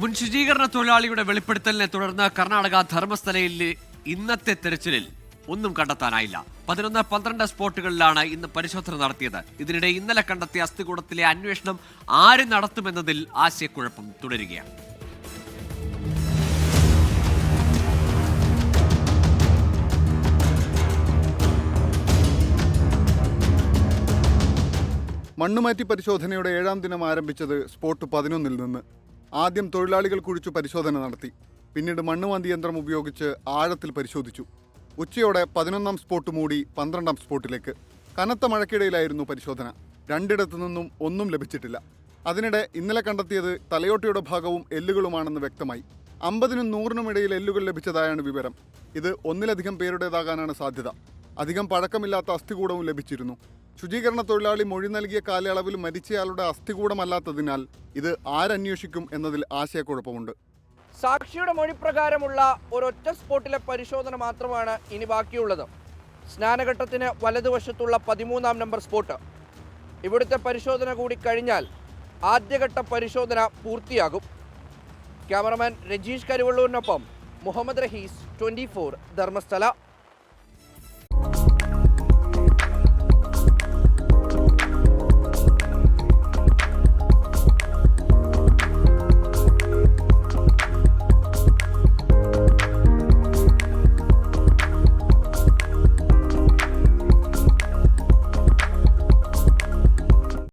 മുൻ ശുചീകരണ തൊഴിലാളിയുടെ വെളിപ്പെടുത്തലിനെ തുടർന്ന് കർണാടക ധർമ്മസ്ഥലയിൽ ഇന്നത്തെ തെരച്ചിലിൽ ഒന്നും കണ്ടെത്താനായില്ല. പതിനൊന്ന് പന്ത്രണ്ട് സ്പോട്ടുകളിലാണ് ഇന്ന് പരിശോധന നടത്തിയത്. ഇതിനിടെ ഇന്നലെ കണ്ടെത്തിയ അസ്ഥികൂടത്തിലെ അന്വേഷണം ആര് നടത്തുമെന്നതിൽ ആശയക്കുഴപ്പം തുടരുകയാണ്. മണ്ണുമാറ്റി പരിശോധനയുടെ ഏഴാം ദിനം ആരംഭിച്ചത് സ്പോട്ട് പതിനൊന്നിൽ നിന്ന്. ആദ്യം തൊഴിലാളികൾ കുഴിച്ചു പരിശോധന നടത്തി. പിന്നീട് മണ്ണുമാന്തി യന്ത്രം ഉപയോഗിച്ച് ആഴത്തിൽ പരിശോധിച്ചു. ഉച്ചയോടെ പതിനൊന്നാം സ്പോട്ട് മൂടി പന്ത്രണ്ടാം സ്പോട്ടിലേക്ക്. കനത്ത മഴയ്ക്കിടയിലായിരുന്നു പരിശോധന. രണ്ടിടത്തു നിന്നും ഒന്നും ലഭിച്ചിട്ടില്ല. അതിനിടെ ഇന്നലെ കണ്ടെത്തിയത് തലയോട്ടിയുടെ ഭാഗവും എല്ലുകളുമാണെന്ന് വ്യക്തമായി. അമ്പതിനും നൂറിനും ഇടയിൽ എല്ലുകൾ ലഭിച്ചതായാണ് വിവരം. ഇത് ഒന്നിലധികം പേരുടേതാകാനാണ് സാധ്യത. അധികം പഴക്കമില്ലാത്ത അസ്ഥികൂടവും ലഭിച്ചിരുന്നു. ശുചീകരണ തൊഴിലാളി മൊഴി നൽകിയ കാലയളവിൽ മരിച്ചയാളുടെ അസ്ഥികൂടമല്ലാത്തതിനാൽ ഇത് ആരന്വേഷിക്കും എന്നതിൽ ആശയക്കുഴപ്പമുണ്ട്. സാക്ഷിയുടെ മൊഴി പ്രകാരമുള്ള ഒരൊറ്റ സ്പോട്ടിലെ പരിശോധന മാത്രമാണ് ഇനി ബാക്കിയുള്ളത്. സ്നാനഘട്ടത്തിന് വലതുവശത്തുള്ള പതിമൂന്നാം നമ്പർ സ്പോട്ട്. ഇവിടുത്തെ പരിശോധന കൂടി കഴിഞ്ഞാൽ ആദ്യഘട്ട പരിശോധന പൂർത്തിയാകും. ക്യാമറമാൻ രജീഷ് കരുവള്ളൂരിനൊപ്പം മുഹമ്മദ് റഹീസ് ട്വന്റി ധർമ്മസ്ഥല.